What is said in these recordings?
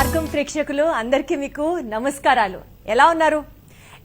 మార్గం ప్రేక్షకులు అందరికీ మీకు నమస్కారాలు. ఎలా ఉన్నారు?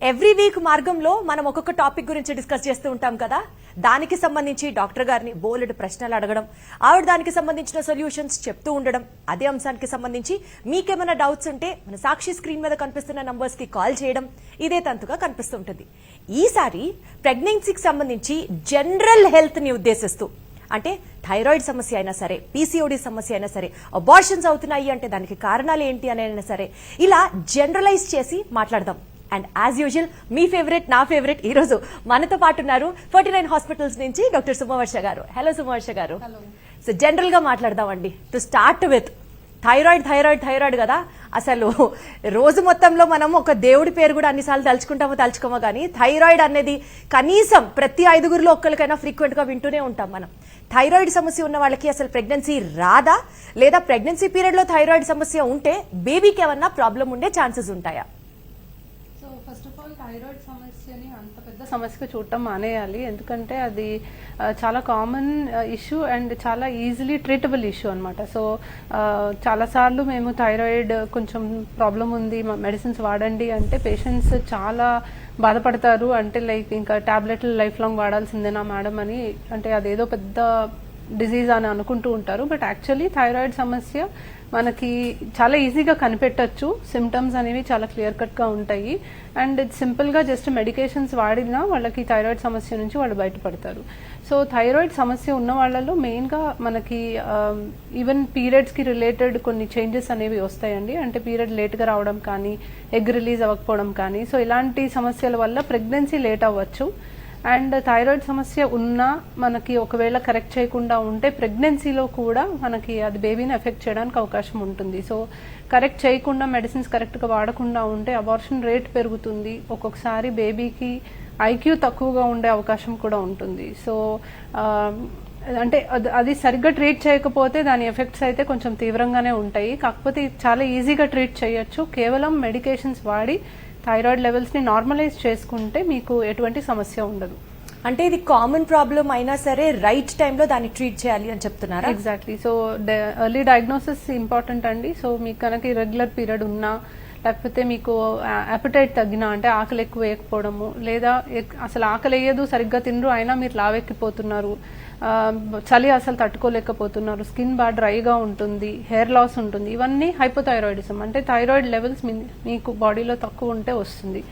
ఎవ్రీ వీక్ మార్గంలో మనం ఒక్కొక్క టాపిక్ గురించి డిస్కస్ చేస్తూ ఉంటాం కదా? దానికి సంబంధించి డాక్టర్ గారిని బోలెడు ప్రశ్నలు అడగడం ఆవిడ దానికి సంబంధించిన సొల్యూషన్స్ చెప్తూ ఉండడం అదే అంశానికి సంబంధించి మీకేమైనా డౌట్స్ ఉంటే మన సాక్షి స్క్రీన్ మీద కనిపిస్తున్న నంబర్స్కి కాల్ చేయడం ఇదే తంతుగా కనిపిస్తుంటుంది ఈసారి ప్రెగ్నెన్సీకి సంబంధించి జనరల్ హెల్త్ని ఉద్దేశిస్తూ అంటే థైరాయిడ్ సమస్య అయినా సరే పీసీఓడి సమస్య అయినా సరే అబార్షన్స్ అవుతున్నాయి అంటే దానికి కారణాలు ఏంటి అని అయినా సరే ఇలా జనరలైజ్ చేసి మాట్లాడదాం. అండ్ యాజ్ యూజువల్ మీ ఫేవరెట్ నా ఫేవరెట్ ఈ రోజు మనతో పాటు ఉన్నారు ఫోర్టీ నైన్ హాస్పిటల్స్ నుంచి డాక్టర్ సుమవర్ష గారు. హలో సుమవర్ష గారు. సో జనరల్గా మాట్లాడదామండి. To start with thyroid thyroid thyroid కదా? అసలు రోజు మొత్తంలో మనం ఒక దేవుడి పేరు కూడా అన్నిసార్లు తలుచుకుంటామో తలుచుకోమో కానీ థైరాయిడ్ అనేది కనీసం ప్రతి ఐదుగురిలో ఒక్కరికైనా ఫ్రీక్వెంట్గా వింటూనే ఉంటాం మనం. థైరాయిడ్ సమస్య ఉన్న వాళ్ళకి అసలు ప్రెగ్నెన్సీ రాదా? లేదా ప్రెగ్నెన్సీ పీరియడ్లో థైరాయిడ్ సమస్య ఉంటే బేబీకి ఏమన్నా ప్రాబ్లం ఉండే ఛాన్సెస్ ఉంటాయా? So first of all thyroid సమస్యని అంత పెద్ద సమస్యగా చూడటం మానేయాలి. ఎందుకంటే అది చాలా కామన్ ఇష్యూ అండ్ చాలా ఈజీలీ ట్రీటబుల్ ఇష్యూ అనమాట సో చాలాసార్లు మేము థైరాయిడ్ కొంచెం ప్రాబ్లం ఉంది మెడిసిన్స్ వాడండి అంటే పేషెంట్స్ చాలా బాధపడతారు అంటే లైక్ ఇంకా టాబ్లెట్లు లైఫ్ లాంగ్ వాడాల్సిందేనా మేడం అని? అంటే అదేదో పెద్ద డిజీజ్ అని అనుకుంటూ ఉంటారు. బట్ యాక్చువల్లీ థైరాయిడ్ సమస్య మనకి చాలా ఈజీగా కనిపెట్టచ్చు. సిమ్టమ్స్ అనేవి చాలా క్లియర్ కట్గా ఉంటాయి. అండ్ సింపుల్గా జస్ట్ మెడికేషన్స్ వాడినా వాళ్ళకి థైరాయిడ్ సమస్య నుంచి వాళ్ళు బయటపడతారు. సో థైరాయిడ్ సమస్య ఉన్న వాళ్ళలో మెయిన్గా మనకి ఈవెన్ పీరియడ్స్కి రిలేటెడ్ కొన్ని చేంజెస్ అనేవి వస్తాయండి. అంటే పీరియడ్ లేట్గా రావడం కానీ ఎగ్ రిలీజ్ అవ్వకపోవడం కానీ. సో ఇలాంటి సమస్యల వల్ల ప్రెగ్నెన్సీ లేట్ అవ్వచ్చు. అండ్ థైరాయిడ్ సమస్య ఉన్నా మనకి ఒకవేళ కరెక్ట్ చేయకుండా ఉంటే ప్రెగ్నెన్సీలో కూడా మనకి అది బేబీని ఎఫెక్ట్ చేయడానికి అవకాశం ఉంటుంది. సో కరెక్ట్ చేయకుండా మెడిసిన్స్ కరెక్ట్గా వాడకుండా ఉంటే అబార్షన్ రేట్ పెరుగుతుంది. ఒక్కొక్కసారి బేబీకి ఐక్యూ తక్కువగా ఉండే అవకాశం కూడా ఉంటుంది. సో అంటే అది- అది సరిగ్గా ట్రీట్ చేయకపోతే దాని ఎఫెక్ట్స్ అయితే కొంచెం తీవ్రంగానే ఉంటాయి. కాకపోతే చాలా ఈజీగా ట్రీట్ చేయొచ్చు. కేవలం మెడికేషన్స్ వాడి థైరాయిడ్ లెవెల్స్ని నార్మలైజ్ చేసుకుంటే మీకు ఎటువంటి సమస్య ఉండదు. అంటే ఇది కామన్ ప్రాబ్లం అయినా సరే రైట్ టైంలో దాన్ని ట్రీట్ చేయాలి అని చెప్తున్నారా? Exactly so early diagnosis important అండి. సో మీకు కనుక రెగ్యులర్ పీరియడ్ ఉన్నా లేకపోతే మీకు అపటైట్ తగ్గినా అంటే ఆకలి ఎక్కువ వేయకపోవడము లేదా అసలు ఆకలి వేయదు సరిగ్గా తినరు అయినా మీరు లావెక్కిపోతున్నారు చలి అసలు తట్టుకోలేకపోతున్నారు. స్కిన్ బాగా డ్రైగా ఉంటుంది హెయిర్ లాస్ ఉంటుంది. ఇవన్నీ హైపోథైరాయిడిజం. అంటే థైరాయిడ్ లెవెల్స్ మీకు బాడీలో తక్కువ ఉంటే వస్తుంది.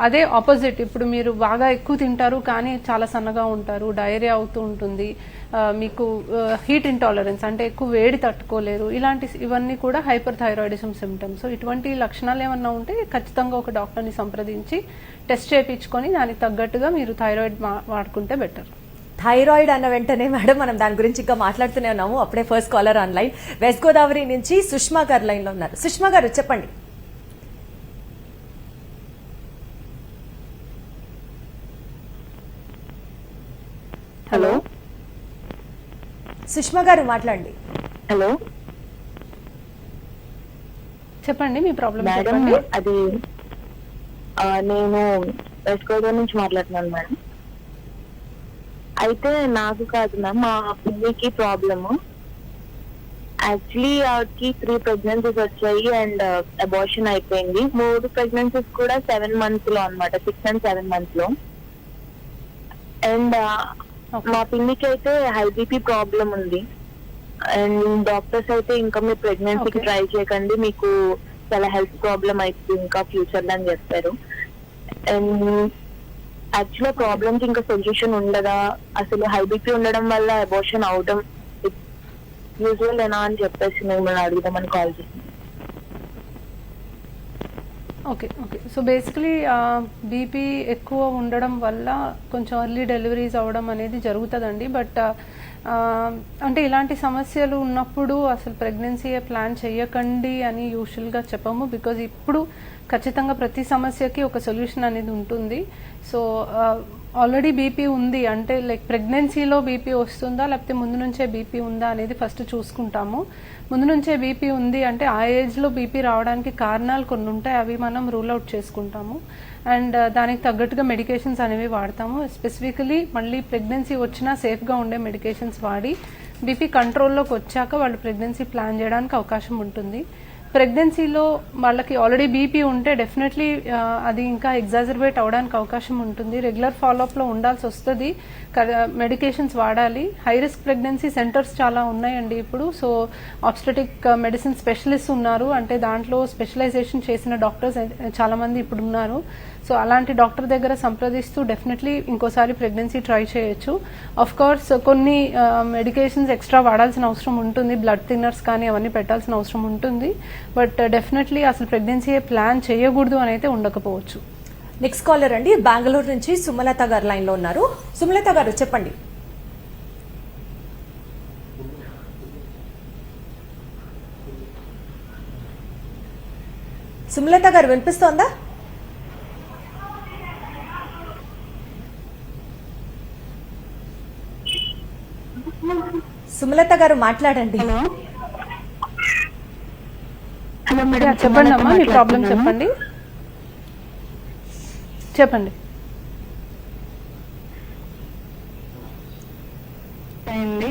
అదే ఆపోజిట్. ఇప్పుడు మీరు బాగా ఎక్కువ తింటారు కానీ చాలా సన్నగా ఉంటారు డైరీ అవుతూ ఉంటుంది. మీకు హీట్ ఇంటాలరెన్స్ అంటే ఎక్కువ వేడి తట్టుకోలేరు. ఇలాంటి ఇవన్నీ కూడా హైపర్ థైరాయిడిజం సిమ్టమ్స్ సో ఇటువంటి లక్షణాలు ఏమన్నా ఉంటే ఖచ్చితంగా ఒక డాక్టర్ని సంప్రదించి టెస్ట్ చేయించుకొని దానికి తగ్గట్టుగా మీరు థైరాయిడ్ మా- వాడుకుంటే బెటర్. థైరాయిడ్ అన్న వెంటనే మేడం మనం దాని గురించి ఇంకా మాట్లాడుతూనే ఉన్నాము. అప్పుడే first caller online West Godavari నుంచి సుష్మా గారు లైన్లో ఉన్నారు. సుష్మా గారు చెప్పండి. హలో సుష్మా గారు మాట్లాడండి. హలో చెప్పండి మీ ప్రాబ్లం మేడం అది నేను వెస్ట్ గోదావరి నుంచి మాట్లాడుతున్నాను మేడం అయితే నాకు కాదు మ్యామ్ మా పిల్లికి ప్రాబ్లము యాక్చువల్లీ ఆవిడకి త్రీ ప్రెగ్నెన్సీస్ వచ్చాయి అండ్ అబార్షన్ అయిపోయింది. మూడు ప్రెగ్నెన్సీస్ కూడా సెవెన్ మంత్స్లో అన్నమాట సిక్స్ అండ్ సెవెన్ మంత్స్లో అండ్. మా పిన్నికి అయితే హై బీపీ ప్రాబ్లం ఉంది. అండ్ డాక్టర్స్ అయితే ఇంకా మీరు ప్రెగ్నెన్సీకి. ట్రై చేయకండి మీకు చాలా హెల్త్ ప్రాబ్లం అవుతుంది ఇంకా ఫ్యూచర్లో అని చెప్పారు. అండ్ యాక్చువల్ ప్రాబ్లమ్కి ఇంకా సొల్యూషన్ ఉండదా? అసలు హై బీపీ ఉండడం వల్ల అబోర్షన్ అవడం యూజువల్ ఏనా అని చెప్పేసి మిమ్మల్ని అడుగుదామని కాల్ చేసింది okay okay so basically BP ఎక్కువ ఉండడం వల్ల కొంచెం ఎర్లీ డెలివరీస్ అవ్వడం అనేది జరుగుతుందండి. బట్ uh, uh, అంటే ఇలాంటి సమస్యలు ఉన్నప్పుడు అసలు ప్రెగ్నెన్సీ ప్లాన్ చేయకండి అని యూజువల్గా చెప్పము. బికాజ్ ఇప్పుడు ఖచ్చితంగా ప్రతి సమస్యకి ఒక సొల్యూషన్ అనేది ఉంటుంది. సో uh, ఆల్రెడీ బీపీ ఉంది. అంటే లైక్ ప్రెగ్నెన్సీలో బీపీ వస్తుందా లేకపోతే ముందు నుంచే బీపీ ఉందా అనేది ఫస్ట్ చూసుకుంటాము. ముందు నుంచే బీపీ ఉంది అంటే ఆ ఏజ్లో బీపీ రావడానికి కారణాలు కొన్ని ఉంటాయి అవి మనం రూల్ అవుట్ చేసుకుంటాము. అండ్ uh, దానికి తగ్గట్టుగా మెడికేషన్స్ అనేవి వాడతాము. స్పెసిఫికలీ మళ్ళీ ప్రెగ్నెన్సీ వచ్చినా సేఫ్గా ఉండే మెడికేషన్స్ వాడి బీపీ కంట్రోల్లోకి వచ్చాక వాళ్ళు ప్రెగ్నెన్సీ ప్లాన్ చేయడానికి అవకాశం ఉంటుంది. ప్రెగ్నెన్సీలో వాళ్ళకి ఆల్రెడీ బీపీ ఉంటే డెఫినెట్లీ అది ఇంకా ఎగ్జాజర్బేట్ అవడానికి అవకాశం ఉంటుంది. రెగ్యులర్ ఫాలోఅప్లో ఉండాల్సి వస్తుంది. మెడికేషన్స్ వాడాలి. హై రిస్క్ ప్రెగ్నెన్సీ సెంటర్స్ చాలా ఉన్నాయండి ఇప్పుడు. సో ఆబ్స్టెటిక్ మెడిసిన్ స్పెషలిస్ట్ ఉన్నారు. అంటే దాంట్లో స్పెషలైజేషన్ చేసిన డాక్టర్స్ చాలా మంది ఇప్పుడు ఉన్నారు. సో అలాంటి డాక్టర్ దగ్గర సంప్రదిస్తూ డెఫినెట్లీ ఇంకోసారి ప్రెగ్నెన్సీ ట్రై చేయొచ్చు. ఆఫ్ కోర్స్ కొన్ని మెడికేషన్స్ ఎక్స్ట్రా వాడాల్సిన అవసరం ఉంటుంది. బ్లడ్ థిన్నర్స్ కానీ అవన్నీ పెట్టాల్సిన అవసరం ఉంటుంది. బట్ డెఫినెట్లీ uh, అసలు ప్రెగ్నెన్సీ ప్లాన్ చేయకూడదు అని అయితే ఉండకపోవచ్చు. నెక్స్ట్ కాలర్ అండి. బెంగళూరు నుంచి సుమలత గారు లైన్లో ఉన్నారు. సుమలత గారు చెప్పండి. సుమలత గారు వినిపిస్తోందా? సుమలత గారు మాట్లాడండి. హలో. మేడం చెప్పండి అమ్మా మీ ప్రాబ్లం. చెప్పండి. చెప్పండి. అండి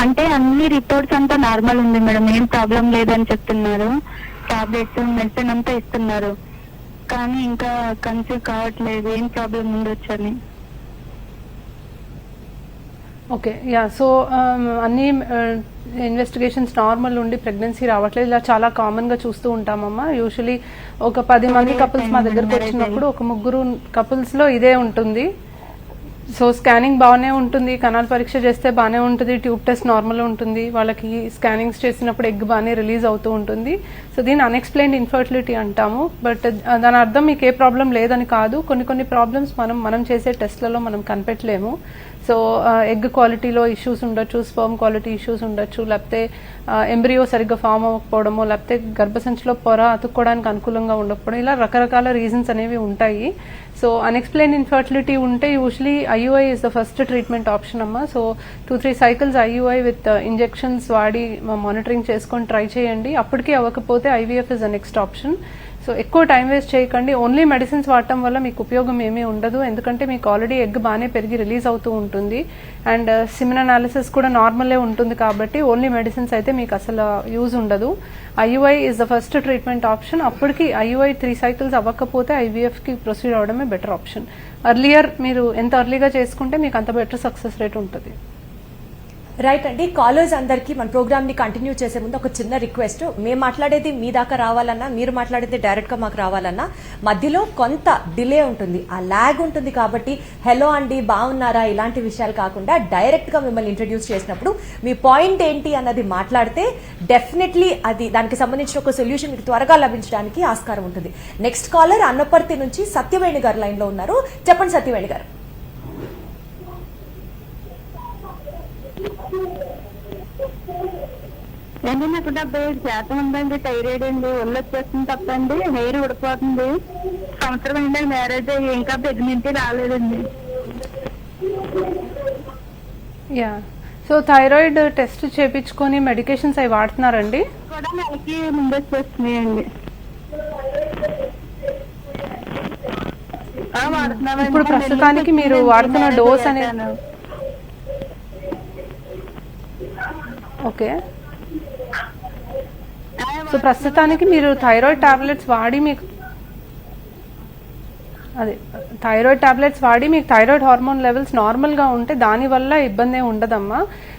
అంటే అన్ని రిపోర్ట్స్ అంతా నార్మల్ ఉంది మేడం ఏం ప్రాబ్లం లేదని చెప్తున్నారు. టాబ్లెట్స్ మెడిసిన్ అంతా ఇస్తున్నారు. కానీ ఇంకా కన్సీవ్ కావట్లేదు. ఏం ప్రాబ్లం ఉండొచ్చు అని. ఓకే. యా సో అన్ని ఇన్వెస్టిగేషన్స్ నార్మల్ ఉండి ప్రెగ్నెన్సీ రావట్లేదు. ఇలా చాలా కామన్గా చూస్తూ ఉంటామమ్మా. యూజువలీ ఒక పది మంది కపుల్స్ మా దగ్గరకు వచ్చినప్పుడు ఒక ముగ్గురు కపుల్స్లో ఇదే ఉంటుంది. సో స్కానింగ్ బాగానే ఉంటుంది కణాల పరీక్ష చేస్తే బాగానే ఉంటుంది ట్యూబ్ టెస్ట్ నార్మల్ ఉంటుంది వాళ్ళకి స్కానింగ్స్ చేసినప్పుడు ఎగ్ బాగానే రిలీజ్ అవుతూ ఉంటుంది. సో దీన్ని అన్ఎక్స్ప్లెయిన్డ్ ఇన్ఫర్టిలిటీ అంటాము. బట్ దాని అర్థం మీకు ఏ ప్రాబ్లం లేదని కాదు. కొన్ని కొన్ని ప్రాబ్లమ్స్ మనం మనం చేసే టెస్ట్లలో మనం కనిపెట్టలేము. సో ఎగ్ క్వాలిటీలో ఇష్యూస్ ఉండొచ్చు స్పర్మ్ క్వాలిటీ ఇష్యూస్ ఉండొచ్చు లేకపోతే ఎంబ్రియో సరిగ్గా ఫామ్ అవ్వకపోవడము లేకపోతే గర్భసంచిలో పొర అతుక్కోవడానికి అనుకూలంగా ఉండకపోవడం ఇలా రకరకాల రీజన్స్ అనేవి ఉంటాయి. సో అన్ఎక్స్ప్లెయిన్ ఇన్ఫర్టిలిటీ ఉంటే usually IUI is the first treatment option అమ్మ. So two three cycles IUI with injections వాడి మానిటరింగ్ చేసుకొని ట్రై చేయండి. అప్పటికీ అవ్వకపోతే IVF is the next option so ఎక్కువ టైం వేస్ట్ చేయకండి. ఓన్లీ మెడిసిన్స్ వాడటం వల్ల మీకు ఉపయోగం ఏమీ ఉండదు. ఎందుకంటే మీకు ఆల్రెడీ ఎగ్ బాగానే పెరిగి రిలీజ్ అవుతూ ఉంటుంది. అండ్ సిమిన్ అనాలిసిస్ కూడా నార్మలే ఉంటుంది కాబట్టి ఓన్లీ మెడిసిన్స్ అయితే మీకు అసలు యూజ్ ఉండదు. IUI is the first treatment option అప్పటికి ఐయుఐ త్రీ సైకిల్స్ అవ్వకపోతే ఐవీఎఫ్కి ప్రొసీడ్ అవడమే బెటర్ ఆప్షన్ అర్లియర్ మీరు ఎంత అర్లీగా చేసుకుంటే మీకు అంత బెటర్ సక్సెస్ రేట్ ఉంటుంది. రైట్ అండి కాలర్స్ అందరికీ మన ప్రోగ్రామ్ని కంటిన్యూ చేసే ముందు ఒక చిన్న రిక్వెస్ట్ మేము మాట్లాడేది మీ దాకా రావాలన్నా మీరు మాట్లాడేది డైరెక్ట్గా మాకు రావాలన్నా మధ్యలో కొంత డిలే ఉంటుంది. ఆ లాగ్ ఉంటుంది కాబట్టి హలో అండి బాగున్నారా? ఇలాంటి విషయాలు కాకుండా డైరెక్ట్గా మిమ్మల్ని ఇంట్రడ్యూస్ చేసినప్పుడు మీ పాయింట్ ఏంటి అన్నది మాట్లాడితే డెఫినెట్లీ అది దానికి సంబంధించిన ఒక సొల్యూషన్ మీకు త్వరగా లభించడానికి ఆస్కారం ఉంటుంది. నెక్స్ట్ కాలర్ అన్నపర్తి నుంచి సత్యవేణి గారు లైన్లో ఉన్నారు. చెప్పండి సత్యవేణి గారు. ఏంటి నాకు డెబ్బై ఐదు శాతం ఉందండి థైరాయిడ్ అండి ఒళ్ళు వచ్చేస్తుంది తప్పండి హెయిర్ ఊడిపోతుంది. సంవత్సరం అయింది మ్యారేజ్ అయ్యి ఇంకా ప్రెగ్నెంటీ రాలేదండి. యా. సో థైరాయిడ్ టెస్ట్ చేపించుకొని మెడికేషన్స్ అవి వాడుతున్నారండి? కూడా నెలకి ముందు వచ్చేస్తున్నాయండి. ఇప్పుడు ప్రస్తుతానికి మీరు వాడుతున్న డోస్ అనేది-. ఓకే. సో ప్రస్తుతానికి మీరు థైరాయిడ్ టాబ్లెట్స్ వాడి మీకు అదే థైరాయిడ్ టాబ్లెట్స్ వాడి మీకు థైరాయిడ్ హార్మోన్ లెవెల్స్ నార్మల్గా ఉంటే దానివల్ల ఇబ్బంది ఉండదమ్మా.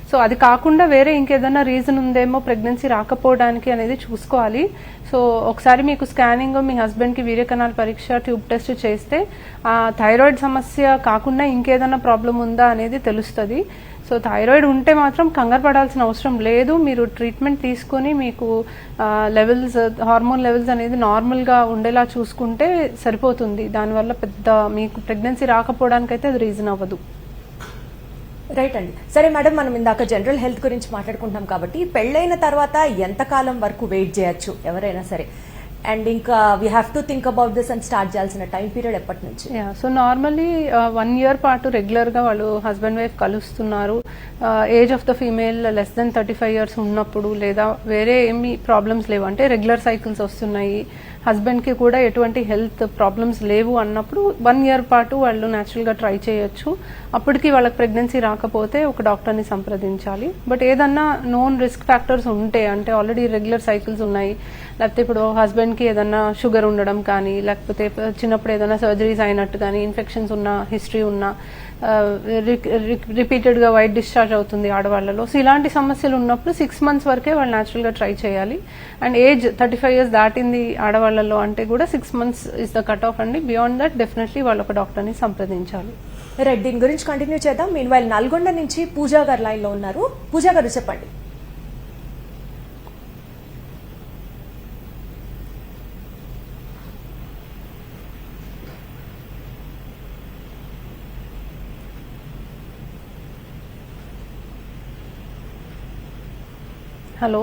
సో అది కాకుండా వేరే ఇంకేదైనా రీజన్ ఉందేమో ప్రెగ్నెన్సీ రాకపోవడానికి అనేది చూసుకోవాలి. సో ఒకసారి మీకు స్కానింగ్ మీ హస్బెండ్కి వీర్యకణాల పరీక్ష ట్యూబ్ టెస్ట్ చేస్తే ఆ థైరాయిడ్ సమస్య కాకుండా ఇంకేదైనా ప్రాబ్లం ఉందా అనేది తెలుస్తుంది. సో థైరాయిడ్ ఉంటే మాత్రం కంగారు పడాల్సిన అవసరం లేదు. మీరు ట్రీట్మెంట్ తీసుకొని మీకు లెవెల్స్ హార్మోన్ లెవెల్స్ అనేది నార్మల్గా ఉండేలా చూసుకుంటే సరిపోతుంది. దానివల్ల పెద్ద మీకు ప్రెగ్నెన్సీ రాకపోవడానికైతే అది రీజన్ అవ్వదు. రైట్ అండి. సరే మేడం మనం ఇందాక జనరల్ హెల్త్ గురించి మాట్లాడుకుంటాం కాబట్టి పెళ్ళైన తర్వాత ఎంతకాలం వరకు వెయిట్ చేయొచ్చు? ఎవరైనా సరే. అండ్ ఇంకా we have to think about this and start చేయాల్సిన టైం పీరియడ్ ఎప్పటి నుంచి సో నార్మల్లీ వన్ ఇయర్ పాటు రెగ్యులర్గా వాళ్ళు హస్బెండ్ వైఫ్ కలుస్తున్నారు. Age of the female less than thirty five years ఉన్నప్పుడు లేదా వేరే ఏమి ప్రాబ్లమ్స్ లేవు అంటే రెగ్యులర్ సైకిల్స్ వస్తున్నాయి. హస్బెండ్కి కూడా ఎటువంటి హెల్త్ ప్రాబ్లమ్స్ లేవు అన్నప్పుడు వన్ ఇయర్ పాటు వాళ్ళు న్యాచురల్గా ట్రై చేయొచ్చు. అప్పటికి వాళ్ళకి ప్రెగ్నెన్సీ రాకపోతే ఒక డాక్టర్ని సంప్రదించాలి. బట్ ఏదన్నా నోన్ రిస్క్ ఫ్యాక్టర్స్ ఉంటే అంటే ఆల్రెడీ రెగ్యులర్ సైకిల్స్ ఉన్నాయి. లేకపోతే ఇప్పుడు హస్బెండ్కి ఏదన్నా షుగర్ ఉండడం కానీ లేకపోతే చిన్నప్పుడు ఏదైనా సర్జరీస్ అయినట్టు కానీ ఇన్ఫెక్షన్స్ ఉన్న హిస్టరీ ఉన్న రిపీటెడ్గా వైట్ డిశ్చార్జ్ అవుతుంది ఆడవాళ్ళలో. సో ఇలాంటి సమస్యలు ఉన్నప్పుడు సిక్స్ మంత్స్ వరకే వాళ్ళు న్యాచురల్గా ట్రై చేయాలి. And age thirty five years దాటింది ఆడవాళ్ళలో అంటే కూడా six months is the cut off అండి. బియాండ్ దట్ డెఫినెట్లీ వాళ్ళు ఒక డాక్టర్ని సంప్రదించాలి. రైట్ దీని గురించి కంటిన్యూ చేద్దాం. మీన్ వైల్ నల్గొండ నుంచి పూజా గారు లైన్లో ఉన్నారు. పూజా గారు చెప్పండి. హలో?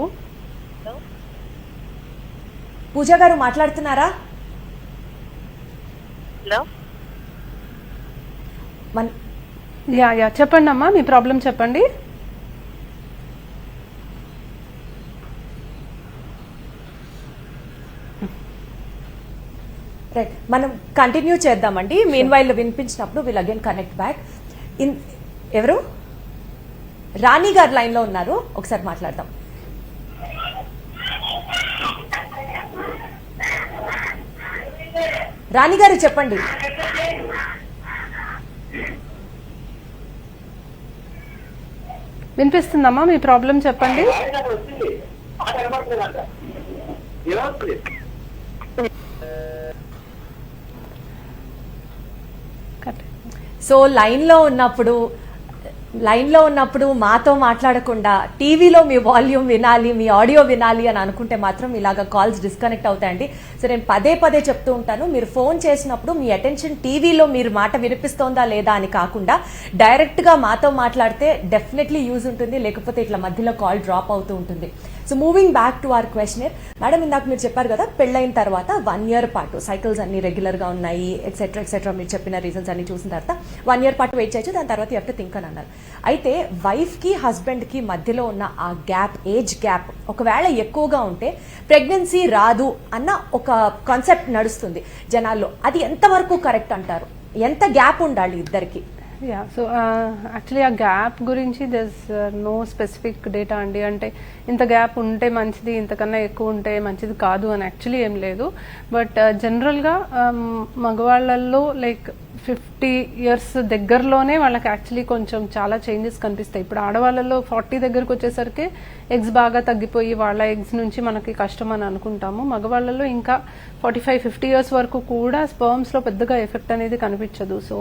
పూజా గారు మాట్లాడుతున్నారా? హలో? మన యా యా చెప్పండి అమ్మా మీ ప్రాబ్లం చెప్పండి. రైట్ మనం కంటిన్యూ చేద్దామండి. Meanwhile వినిపించినప్పుడు will again connect back in ఎవరు? రాణి గారు లైన్లో ఉన్నారు. ఒకసారి మాట్లాడదాం. రాణి గారు చెప్పండి వినిపిస్తుందమ్మా మీ ప్రాబ్లం చెప్పండి. సో లైన్లో ఉన్నప్పుడు లైన్లో ఉన్నప్పుడు మాతో మాట్లాడకుండా టీవీలో మీ వాల్యూమ్ వినాలి మీ ఆడియో వినాలి అని అనుకుంటే మాత్రం ఇలాగ కాల్స్ డిస్కనెక్ట్ అవుతాయండి. సో నేను పదే పదే చెప్తూ ఉంటాను మీరు ఫోన్ చేసినప్పుడు మీ అటెన్షన్ టీవీలో మీరు మాట వినిపిస్తోందా లేదా అని కాకుండా డైరెక్ట్గా మాతో మాట్లాడితే డెఫినెట్లీ యూజ్ ఉంటుంది లేకపోతే ఇట్లా మధ్యలో కాల్ డ్రాప్ అవుతూ ఉంటుంది. So moving back to our questioner madam ఇందాక మీరు చెప్పారు కదా పెళ్ళైన తర్వాత వన్ ఇయర్ పాటు సైకిల్స్ అన్ని రెగ్యులర్గా ఉన్నాయి ఎక్సెట్రా ఎక్సెట్రా మీరు చెప్పిన రీజన్స్ అన్ని చూసిన తర్వాత వన్ ఇయర్ పాటు వెయిట్ చేయొచ్చు దాని తర్వాత ఎఫ్టర్ థింక్ అని అన్నారు. అయితే వైఫ్కి హస్బెండ్కి మధ్యలో ఉన్న ఆ గ్యాప్ ఏజ్ గ్యాప్ ఒకవేళ ఎక్కువగా ఉంటే ప్రెగ్నెన్సీ రాదు అన్న ఒక కాన్సెప్ట్ నడుస్తుంది జనాల్లో. అది ఎంతవరకు కరెక్ట్ అంటారు? ఎంత గ్యాప్ ఉండాలి ఇద్దరికి? యా సో యాక్చువల్లీ ఆ గ్యాప్ గురించి దెస్ నో స్పెసిఫిక్ డేటా అండి. అంటే ఇంత గ్యాప్ ఉంటే మంచిది ఇంతకన్నా ఎక్కువ ఉంటే మంచిది కాదు అని యాక్చువల్లీ ఏం లేదు. బట్ జనరల్గా uh, um, మగవాళ్ళల్లో లైక్ ఫిఫ్టీ ఇయర్స్ దగ్గరలోనే వాళ్ళకి యాక్చువల్లీ కొంచెం చాలా చేంజెస్ కనిపిస్తాయి. ఇప్పుడు ఆడవాళ్ళలో ఫార్టీ దగ్గరకు వచ్చేసరికి ఎగ్స్ బాగా తగ్గిపోయి వాళ్ళ ఎగ్స్ నుంచి మనకి కష్టం అని అనుకుంటాము. మగవాళ్ళలో ఇంకా ఫార్టీ ఫైవ్ ఫిఫ్టీ ఇయర్స్ వరకు కూడా స్పర్మ్స్లో పెద్దగా ఎఫెక్ట్ అనేది కనిపించదు. సో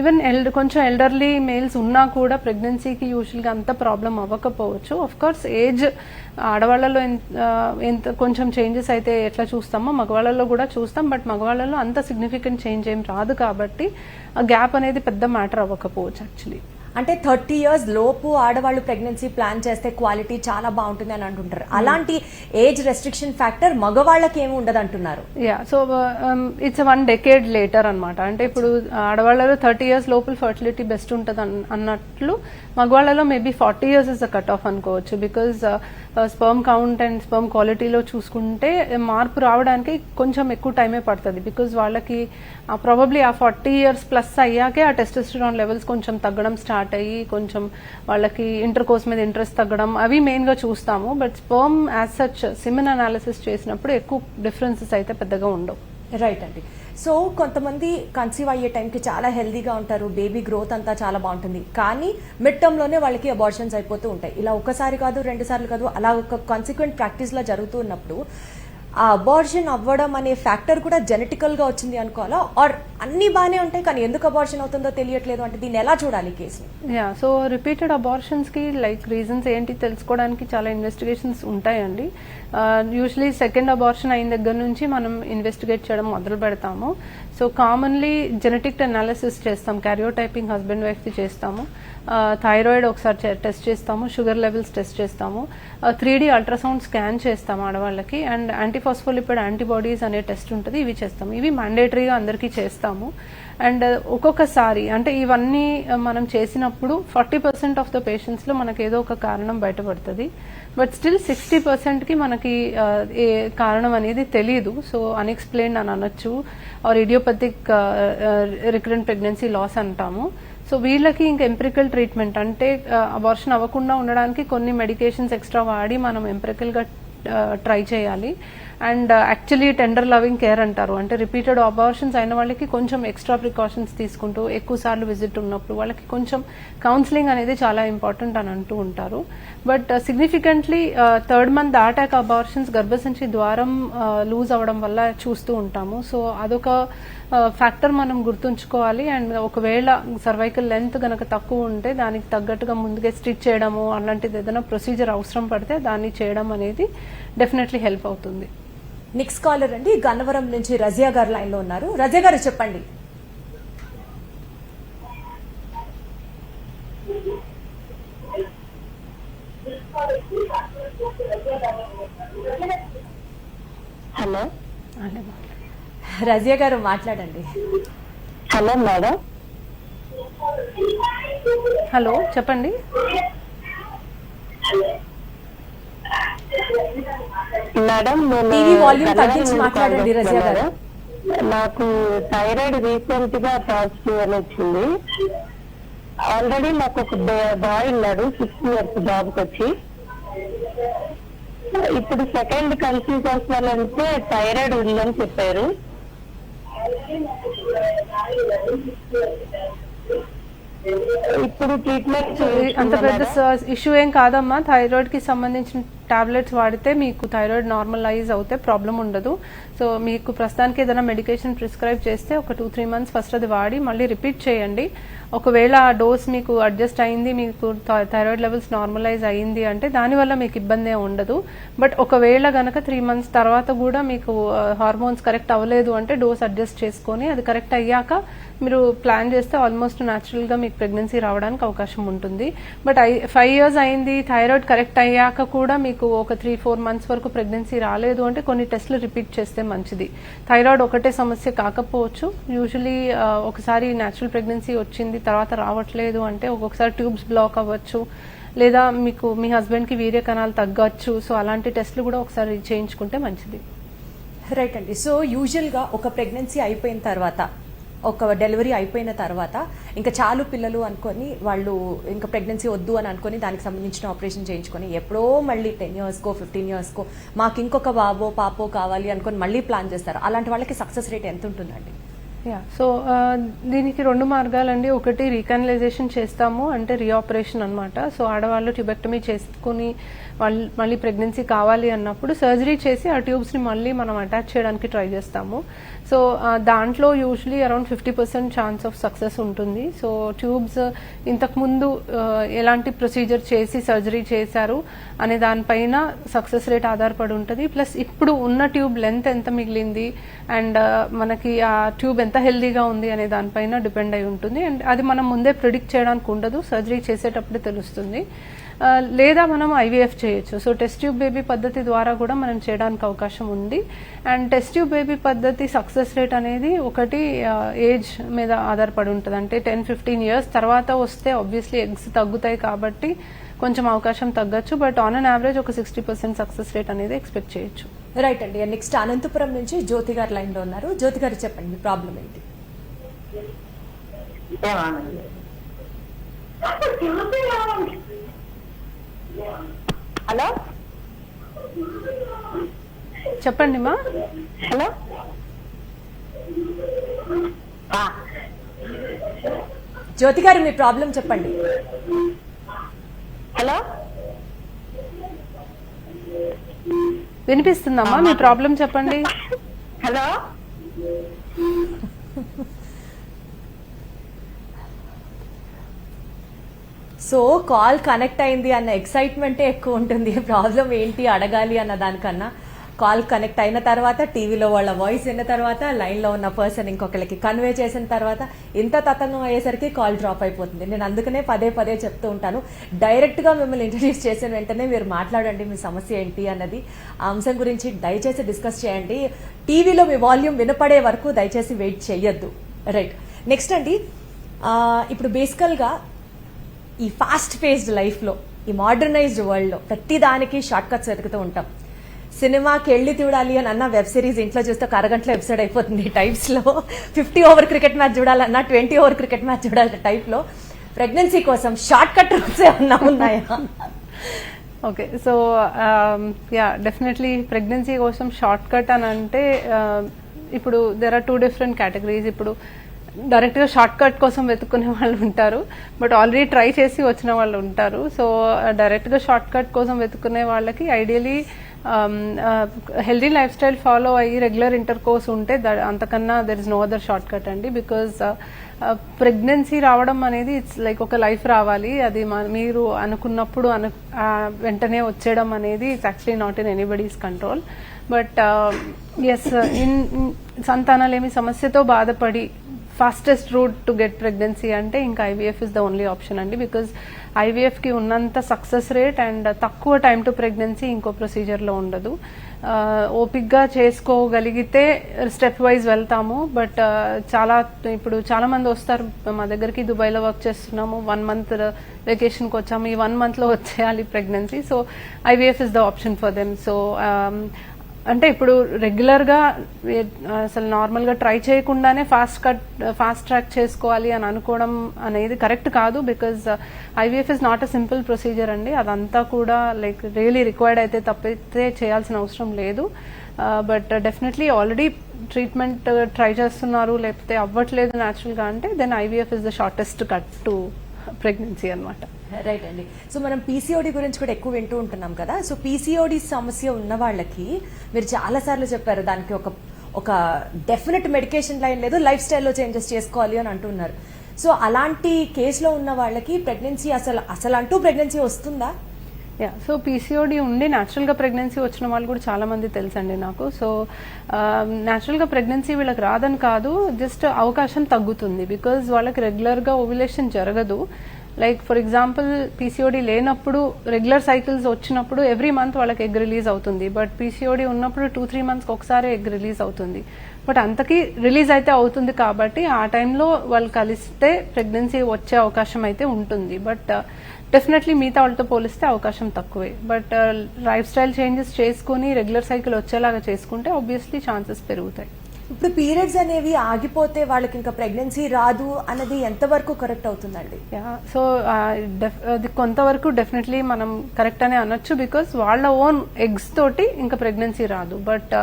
ఈవెన్ ఎల్డ్ కొంచెం ఎల్డర్లీ మేల్స్ ఉన్నా కూడా ప్రెగ్నెన్సీకి యూజువల్గా అంత ప్రాబ్లం అవ్వకపోవచ్చు. ఆఫ్ కోర్స్ ఏజ్ ఆడవాళ్ళలో ఎంత కొంచెం చేంజెస్ అయితే ఎట్లా చూస్తామో మగవాళ్ళలో కూడా చూస్తాం. బట్ మగవాళ్ళలో అంత సిగ్నిఫికెంట్ చేంజ్ ఏం రాదు కాబట్టి ఆ గ్యాప్ అనేది పెద్ద మ్యాటర్ అవ్వకపోవచ్చు యాక్చువల్లీ. అంటే థర్టీ ఇయర్స్ లోపు ఆడవాళ్ళు ప్రెగ్నెన్సీ ప్లాన్ చేస్తే క్వాలిటీ చాలా బాగుంటుంది అని అంటుంటారు. అలాంటి ఏజ్ రెస్ట్రిక్షన్ ఫ్యాక్టర్ మగవాళ్ళకి ఏమి ఉండదు అంటున్నారు yeah so it's one decade later అన్నమాట. అంటే ఇప్పుడు ఆడవాళ్ళలో థర్టీ ఇయర్స్ లోపల ఫర్టిలిటీ బెస్ట్ ఉంటుంది అన్నట్లు మగవాళ్ళలో maybe forty years is the cut off అనుకోవచ్చు. Because sperm count and sperm క్వాలిటీలో చూసుకుంటే మార్పు రావడానికి కొంచెం ఎక్కువ టైమే పడుతుంది. బికాజ్ వాళ్ళకి ప్రాబబ్లీ ఆ ఫార్టీ ఇయర్స్ ప్లస్ అయ్యాకే ఆ టెస్టోస్టిరాన్ లెవెల్స్ కొంచెం తగ్గడం స్టార్ట్ అయ్యి కొంచెం వాళ్ళకి ఇంటర్ కోర్స్ మీద ఇంట్రెస్ట్ తగ్గడం అవి మెయిన్గా చూస్తాము. But sperm as such semen analysis చేసినప్పుడు ఎక్కువ డిఫరెన్సెస్ అయితే పెద్దగా ఉండవు. రైట్ అండి. సో కొంతమంది కన్సీవ్ అయ్యే టైంకి చాలా హెల్దీగా ఉంటారు బేబీ గ్రోత్ అంతా చాలా బాగుంటుంది. కానీ మిడ్ టర్మ్లోనే వాళ్ళకి అబార్షన్స్ అయిపోతూ ఉంటాయి. ఇలా ఒకసారి కాదు రెండు సార్లు కాదు అలా ఒక కాన్సిక్వెంట్ ప్రాక్టీస్లో జరుగుతూ ఉన్నప్పుడు ఆ అబార్షన్ అవ్వడం అనే ఫ్యాక్టర్ కూడా జెనెటికల్గా వచ్చింది అనుకోవాలా? ఆర్ అన్ని బాగానే ఉంటాయి కానీ ఎందుకు అబార్షన్ అవుతుందో తెలియట్లేదు అంటే దీన్ని ఎలా చూడాలి కేసు యా సో రిపీటెడ్ అబార్షన్స్కి లైక్ రీజన్స్ ఏంటి తెలుసుకోవడానికి చాలా ఇన్వెస్టిగేషన్స్ ఉంటాయండి. యూజువలీ సెకండ్ అబార్షన్ అయిన దగ్గర నుంచి మనం ఇన్వెస్టిగేట్ చేయడం మొదలు పెడతాము. సో కామన్లీ జెనెటిక్ అనాలిసిస్ చేస్తాం క్యారియోటైపింగ్ హస్బెండ్ వైఫ్ది చేస్తాము. థైరాయిడ్ ఒకసారి టెస్ట్ చేస్తాము షుగర్ లెవెల్స్ టెస్ట్ చేస్తాము. త్రీ అల్ట్రాసౌండ్ స్కాన్ చేస్తాము ఆడవాళ్ళకి అండ్ యాంటీఫాస్ఫోలిపిడ్ యాంటీబాడీస్ అనే టెస్ట్ ఉంటుంది ఇవి చేస్తాము. ఇవి మ్యాండేటరీగా అందరికీ చేస్తాము. అండ్ ఒక్కొక్కసారి అంటే ఇవన్నీ మనం చేసినప్పుడు ఫార్టీ పర్సెంట్ ఆఫ్ ద పేషెంట్స్లో మనకి ఏదో ఒక కారణం బయటపడుతుంది. బట్ స్టిల్ సిక్స్టీ పర్సెంట్కి మనకి ఏ కారణం అనేది తెలియదు సో అన్ఎక్స్ప్లెయిన్ అని అనొచ్చు. Or idiopathic recurrent pregnancy loss అంటాము. సో వీళ్ళకి ఇంకా ఎంప్రికల్ ట్రీట్మెంట్ అంటే అబార్షన్ అవ్వకుండా ఉండడానికి కొన్ని మెడికేషన్స్ ఎక్స్ట్రా వాడి మనం ఎంప్రికల్గా ట్రై చేయాలి. And actually tender loving care అంటారు. అంటే రిపీటెడ్ అబార్షన్స్ అయిన వాళ్ళకి కొంచెం ఎక్స్ట్రా ప్రికాషన్స్ తీసుకుంటూ ఎక్కువ సార్లు విజిట్ ఉన్నప్పుడు వాళ్ళకి కొంచెం కౌన్సిలింగ్ అనేది చాలా ఇంపార్టెంట్ అని అంటూ ఉంటారు. బట్ సిగ్నిఫికెంట్లీ థర్డ్ మంత్ దాటాక అబార్షన్స్ గర్భసంచి ద్వారం uh, లూజ్ అవ్వడం వల్ల చూస్తూ ఉంటాము. సో అదొక uh, ఫ్యాక్టర్ మనం గుర్తుంచుకోవాలి. అండ్ ఒకవేళ సర్వైకల్ లెంత్ గనక తక్కువ ఉంటే దానికి తగ్గట్టుగా ముందుగా స్టిచ్ చేయడము అలాంటిది ఏదైనా ప్రొసీజర్ అవసరం పడితే దాన్ని చేయడం అనేది డెఫినెట్లీ హెల్ప్ అవుతుంది. నెక్స్ట్ కాలర్ అండి గన్నవరం నుంచి రజియా గారు లైన్లో ఉన్నారు. రజియా గారు చెప్పండి. హలో. రజియా గారు మాట్లాడండి. Hello madam. హలో చెప్పండి. మేడం నేను టీవీ వాల్యూమ్ కన్నడ తగ్గించి నుండి మాట్లాడండి, కాల్ రజియా గారు. చేస్తున్నాను. నాకు థైరాయిడ్ రీసెంట్గా పాజిటివ్ అని వచ్చింది. ఆల్రెడీ నాకు ఒక బాయ్ ఉన్నాడు సిక్స్ ఇయర్స్ జాబ్కి వచ్చి. ఇప్పుడు సెకండ్ కన్సీవ్ చేస్తున్నానంటే థైరాయిడ్ ఉందని చెప్పారు. ఇప్పుడు ట్రీట్మెంట్ అంత పెద్ద ఇష్యూ ఏం కాదమ్మా? థైరాయిడ్కి సంబంధించిన టాబ్లెట్స్ వాడితే మీకు థైరాయిడ్ నార్మలైజ్ అవుతే ప్రాబ్లం ఉండదు. సో మీకు ప్రస్తుతానికి ఏదైనా మెడికేషన్ ప్రిస్క్రైబ్ చేస్తే ఒక టూ త్రీ మంత్స్ ఫస్ట్ అది వాడి మళ్ళీ రిపీట్ చేయండి. ఒకవేళ ఆ డోస్ మీకు అడ్జస్ట్ అయింది మీకు థైరాయిడ్ లెవెల్స్ నార్మలైజ్ అయింది అంటే దానివల్ల మీకు ఇబ్బంది ఉండదు. బట్ ఒకవేళ గనక త్రీ మంత్స్ తర్వాత కూడా మీకు హార్మోన్స్ కరెక్ట్ అవ్వలేదు అంటే డోస్ అడ్జస్ట్ చేసుకొని అది కరెక్ట్ అయ్యాక మీరు ప్లాన్ చేస్తే ఆల్మోస్ట్ న్యాచురల్గా మీకు ప్రెగ్నెన్సీ రావడానికి అవకాశం ఉంటుంది. బట్ ఐ ఫైవ్ ఇయర్స్ అయింది థైరాయిడ్ కరెక్ట్ అయ్యాక కూడా మీకు ఒక త్రీ ఫోర్ మంత్స్ వరకు ప్రెగ్నెన్సీ రాలేదు అంటే కొన్ని టెస్ట్లు రిపీట్ చేస్తే మంచిది. థైరాయిడ్ ఒకటే సమస్య కాకపోవచ్చు. యూజువలీ ఒకసారి న్యాచురల్ ప్రెగ్నెన్సీ వచ్చింది తర్వాత రావట్లేదు అంటే ఒక్కొక్కసారి ట్యూబ్స్ బ్లాక్ అవ్వచ్చు. లేదా మీకు మీ హస్బెండ్కి వీర్య కణాలు తగ్గచ్చు. సో అలాంటి టెస్ట్లు కూడా ఒకసారి చేయించుకుంటే మంచిది. రైట్ అండి. సో యూజువల్గా ఒక ప్రెగ్నెన్సీ అయిపోయిన తర్వాత ఒక డెలివరీ అయిపోయిన తర్వాత ఇంకా చాలు పిల్లలు అనుకొని వాళ్ళు ఇంకా ప్రెగ్నెన్సీ వద్దు అని అనుకొని దానికి సంబంధించిన ఆపరేషన్ చేయించుకొని ఎప్పుడో మళ్ళీ టెన్ ఇయర్స్కో ఫిఫ్టీన్ ఇయర్స్కో మాకు ఇంకొక బాబో పాపో కావాలి అనుకొని మళ్ళీ ప్లాన్ చేస్తారు. అలాంటి వాళ్ళకి సక్సెస్ రేట్ ఎంత ఉంటుందండి? యా సో uh, దీనికి రెండు మార్గాలండి. ఒకటి రీకనలైజేషన్ చేస్తాము అంటే రీఆపరేషన్ అనమాట సో ఆడవాళ్ళు టిబెక్టమీ చేసుకుని మళ్ళీ ప్రెగ్నెన్సీ కావాలి అన్నప్పుడు సర్జరీ చేసి ఆ ట్యూబ్స్ని మళ్ళీ మనం అటాచ్ చేయడానికి ట్రై చేస్తాము. సో దాంట్లో usually around fifty percent chance of success ఉంటుంది. సో ట్యూబ్స్ ఇంతకుముందు ఎలాంటి ప్రొసీజర్ చేసి సర్జరీ చేశారు అనే దానిపైన సక్సెస్ రేట్ ఆధారపడి ఉంటుంది. ప్లస్ ఇప్పుడు ఉన్న ట్యూబ్ లెంత్ ఎంత మిగిలింది? అండ్ మనకి ఆ ట్యూబ్ ఎంత హెల్దీగా ఉంది అనే దానిపైన డిపెండ్ అయి ఉంటుంది. అండ్ అది మనం ముందే ప్రిడిక్ట్ చేయడానికి ఉండదు. సర్జరీ చేసేటప్పుడే తెలుస్తుంది. లేదా మనం ఐవీఎఫ్ చేయొచ్చు. సో టెస్ట్ ట్యూబ్ బేబీ పద్ధతి ద్వారా కూడా మనం చేయడానికి అవకాశం ఉంది. అండ్ టెస్ట్ ట్యూబ్ బేబీ పద్ధతి సక్సెస్ రేట్ అనేది ఒకటి ఏజ్ మీద ఆధారపడి ఉంటుంది. అంటే టెన్ ఫిఫ్టీన్ ఇయర్స్ తర్వాత వస్తే ఆబ్వియస్లీ ఎగ్స్ తగ్గుతాయి కాబట్టి కొంచెం అవకాశం తగ్గచ్చు. బట్ ఆన్ అన్ యావరేజ్ ఒక సిక్స్టీ పర్సెంట్ సక్సెస్ రేట్ అనేది ఎక్స్పెక్ట్ చేయొచ్చు. రైట్ అండి. నెక్స్ట్ అనంతపురం నుంచి జ్యోతి గారు లైన్లో ఉన్నారు. జ్యోతి గారు చెప్పండి మీ ప్రాబ్లం ఏంటి? హలో? చెప్పండి మా. హలో? జ్యోతి గారు మీ ప్రాబ్లం చెప్పండి. హలో? వినిపిస్తుందమ్మా మీ ప్రాబ్లం చెప్పండి. హలో? సో కాల్ కనెక్ట్ అయింది అన్న ఎక్సైట్మెంటే ఎక్కువ ఉంటుంది. ప్రాబ్లం ఏంటి అడగాలి అన్న దానికన్నా. కాల్ కనెక్ట్ అయిన తర్వాత టీవీలో వాళ్ళ వాయిస్ విన్న తర్వాత లైన్లో ఉన్న పర్సన్ ఇంకొకరికి కన్వే చేసిన తర్వాత ఇంత తతంగం అయ్యేసరికి కాల్ డ్రాప్ అయిపోతుంది. నేను అందుకనే పదే పదే చెప్తూ ఉంటాను. డైరెక్ట్గా మిమ్మల్ని ఇంట్రడ్యూస్ చేసిన వెంటనే మీరు మాట్లాడండి మీ సమస్య ఏంటి అన్నది ఆ అంశం గురించి దయచేసి డిస్కస్ చేయండి. టీవీలో మీ వాల్యూమ్ వినపడే వరకు దయచేసి వెయిట్ చేయొద్దు రైట్. నెక్స్ట్ అండి ఇప్పుడు బేసికల్గా ఈ ఫాస్ట్ పేస్డ్ లైఫ్లో ఈ మోడర్నైజ్డ్ వరల్డ్లో ప్రతి దానికి షార్ట్ కట్స్ వెతుకుతూ ఉంటాం. సినిమాకి వెళ్ళి చూడాలి అని అన్న వెబ్ సిరీస్ ఇంట్లో చూస్తే ఒక అరగంటలో ఎపిసోడ్ అయిపోతుంది టైప్స్లో ఫిఫ్టీ ఓవర్ క్రికెట్ మ్యాచ్ చూడాలన్నా ట్వంటీ ఓవర్ క్రికెట్ మ్యాచ్ చూడాలి టైప్లో ప్రెగ్నెన్సీ కోసం షార్ట్ కట్ రూట్స్ ఏమన్నా ఉన్నాయా? Okay so yeah definitely pregnancy కోసం షార్ట్ కట్ అని అంటే uh, ఇప్పుడు there are two different categories ఇప్పుడు డైరెక్ట్గా షార్ట్ కట్ కోసం వెతుక్కునే వాళ్ళు ఉంటారు. బట్ ఆల్రెడీ ట్రై చేసి వచ్చిన వాళ్ళు ఉంటారు. సో డైరెక్ట్గా షార్ట్ కట్ కోసం వెతుక్కునే వాళ్ళకి ideally healthy lifestyle follow అయ్యి రెగ్యులర్ ఇంటర్ కోర్స్ ఉంటే అంతకన్నా there is no other shortcut అండి. బికాజ్ ప్రెగ్నెన్సీ రావడం అనేది ఇట్స్ లైక్ ఒక లైఫ్ రావాలి. అది మీరు అనుకున్నప్పుడు అను వెంటనే వచ్చేయడం అనేది it's actually not in anybody's control but yes in సంతానలేమి సమస్యతో బాధపడి fastest route to get pregnancy అంటే ఇంకా IVF is the only option అండి బికాజ్ ఐవీఎఫ్కి ఉన్నంత సక్సెస్ రేట్ అండ్ తక్కువ టైం టు ప్రెగ్నెన్సీ ఇంకో ప్రొసీజర్లో ఉండదు. ఓపిక్గా చేసుకోగలిగితే స్టెప్ వైజ్ వెళ్తాము బట్ చాలా ఇప్పుడు చాలా మంది వస్తారు మా దగ్గరికి దుబాయ్లో వర్క్ చేస్తున్నాము వన్ మంత్ వెకేషన్కి వచ్చాము ఈ వన్ మంత్లో వచ్చేయాలి pregnancy so IVF is the option for them so అంటే ఇప్పుడు రెగ్యులర్గా అసలు నార్మల్గా ట్రై చేయకుండానే ఫాస్ట్ కట్ ఫాస్ట్ ట్రాక్ చేసుకోవాలి అని అనుకోవడం అనేది కరెక్ట్ కాదు because IVF is not a simple procedure అండి. అదంతా కూడా లైక్ రియలీ రిక్వైర్డ్ అయితే తప్పితే చేయాల్సిన అవసరం లేదు. But definitely already treatment try చేస్తున్నారు లేకపోతే అవ్వట్లేదు న్యాచురల్గా అంటే then IVF is the shortest cut to pregnancy అనమాట రైట్ అండి. సో మనం పీసీఓడి గురించి కూడా ఎక్కువ వింటూ ఉంటున్నాం కదా. సో పీసీఓడి సమస్య ఉన్న వాళ్ళకి మీరు చాలా సార్లు చెప్పారు దానికి ఒక ఒక డెఫినెట్ మెడికేషన్ లైన్ లేదు లైఫ్ స్టైల్లో చేంజెస్ చేసుకోవాలి అని అంటున్నారు. సో అలాంటి కేసులో ఉన్న వాళ్ళకి ప్రెగ్నెన్సీ అసలు అసలు అంటూ ప్రెగ్నెన్సీ వస్తుందా? యా సో పీసీఓడి ఉండి న్యాచురల్గా ప్రెగ్నెన్సీ వచ్చిన వాళ్ళు కూడా చాలా మంది తెలుసండి నాకు. సో న్యాచురల్గా ప్రెగ్నెన్సీ వీళ్ళకి రాదని కాదు జస్ట్ అవకాశం తగ్గుతుంది. బికాజ్ వాళ్ళకి రెగ్యులర్గా ఓవ్యులేషన్ జరగదు. లైక్ ఫర్ ఎగ్జాంపుల్ పీసీఓడి లేనప్పుడు రెగ్యులర్ సైకిల్స్ వచ్చినప్పుడు ఎవ్రీ మంత్ వాళ్ళకి ఎగ్ రిలీజ్ అవుతుంది. బట్ పీసీఓడి ఉన్నప్పుడు టూ త్రీ మంత్స్కి ఒకసారి ఎగ్ రిలీజ్ అవుతుంది. బట్ అంతకీ రిలీజ్ అయితే అవుతుంది కాబట్టి ఆ టైంలో వాళ్ళు కలిస్తే ప్రెగ్నెన్సీ వచ్చే అవకాశం అయితే ఉంటుంది. బట్ డెఫినెట్లీ uh, మిగతా వాళ్ళతో పోలిస్తే అవకాశం తక్కువే. బట్ లైఫ్ స్టైల్ చేంజెస్ చేసుకుని రెగ్యులర్ సైకిల్ వచ్చేలాగా చేసుకుంటే ఆబ్వియస్లీ ఛాన్సెస్ పెరుగుతాయి. ఇప్పుడు పీరియడ్స్ అనేవి ఆగిపోతే వాళ్ళకి ఇంకా ప్రెగ్నెన్సీ రాదు అన్నది ఎంతవరకు కరెక్ట్ అవుతుందండి? సో అది కొంతవరకు డెఫినెట్లీ మనం కరెక్ట్ అనే అనొచ్చు బికాస్ వాళ్ళ ఓన్ ఎగ్స్ తోటి ఇంకా ప్రెగ్నెన్సీ రాదు. బట్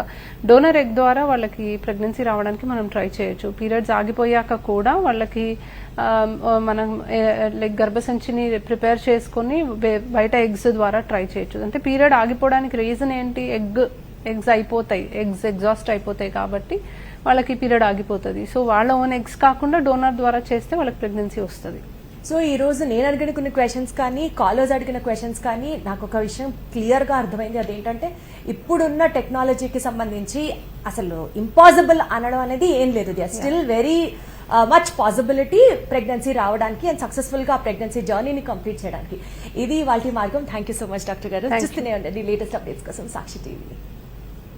డోనర్ ఎగ్ ద్వారా వాళ్ళకి ప్రెగ్నెన్సీ రావడానికి మనం ట్రై చేయొచ్చు. పీరియడ్స్ ఆగిపోయాక కూడా వాళ్ళకి మనం లైక్ గర్భసంచిని ప్రిపేర్ చేసుకొని బయట ఎగ్స్ ద్వారా ట్రై చేయొచ్చు. అంటే పీరియడ్ ఆగిపోవడానికి రీజన్ ఏంటి? ఎగ్ ఎగ్స్ అయిపోతాయి. ఎగ్స్ ఎగ్జాస్ట్ అయిపోతాయి కాబట్టి వాళ్ళకి పీరియడ్ ఆగిపోతుంది. సో వాళ్ళ ఓన్ ఎగ్స్ కాకుండా డోనర్ ద్వారా చేస్తే వాళ్ళకి ప్రెగ్నెన్సీ వస్తుంది. సో ఈ రోజు నేను అడిగిన కొన్ని క్వశ్చన్స్ కానీ కాలర్స్ అడిగిన క్వశ్చన్స్ కానీ నాకు ఒక విషయం క్లియర్గా అర్థమైంది. అదేంటంటే ఇప్పుడున్న టెక్నాలజీకి సంబంధించి అసలు ఇంపాసిబుల్ అనడం అనేది ఏం లేదు. Still very much possibility pregnancy రావడానికి అండ్ సక్సెస్ఫుల్గా ప్రెగ్నెన్సీ జర్నీని కంప్లీట్ చేయడానికి. ఇది వాళ్ళ మార్గం. Thank you so much doctor గారు. చూస్తూనే ఉండండి. లేటెస్ట్ అప్డేట్స్ కోసం సాక్షి టీవీ.